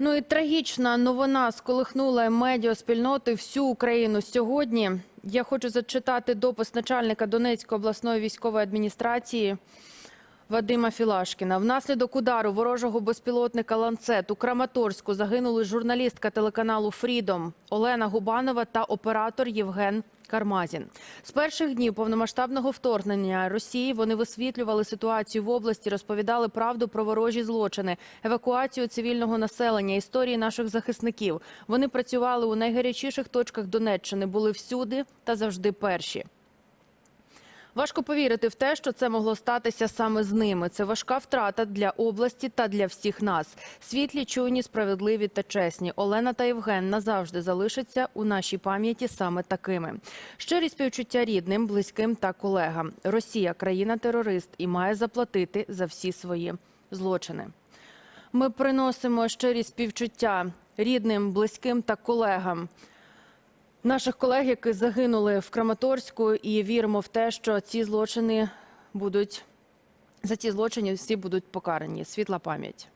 Ну і трагічна новина сколихнула медіаспільноти всю Україну сьогодні. Я хочу зачитати допис начальника Донецької обласної військової адміністрації Вадима Філашкіна. Внаслідок удару ворожого безпілотника «Ланцет» у Краматорську загинули журналістка телеканалу «Фрідом» Олена Губанова та оператор Євген Кармазін. З перших днів повномасштабного вторгнення Росії вони висвітлювали ситуацію в області, розповідали правду про ворожі злочини, евакуацію цивільного населення, історії наших захисників. Вони працювали у найгарячіших точках Донеччини, були всюди та завжди перші. Важко повірити в те, що це могло статися саме з ними. Це важка втрата для області та для всіх нас. Світлі, чуйні, справедливі та чесні. Олена та Євген назавжди залишаться у нашій пам'яті саме такими. Щирі співчуття рідним, близьким та колегам. Росія країна-терорист і має заплатити за всі свої злочини. Ми приносимо щирі співчуття рідним, близьким та колегам. Наших колег, які загинули в Краматорську, і віримо в те, що ці злочини будуть за ці злочини всі будуть покарані. Світла пам'ять.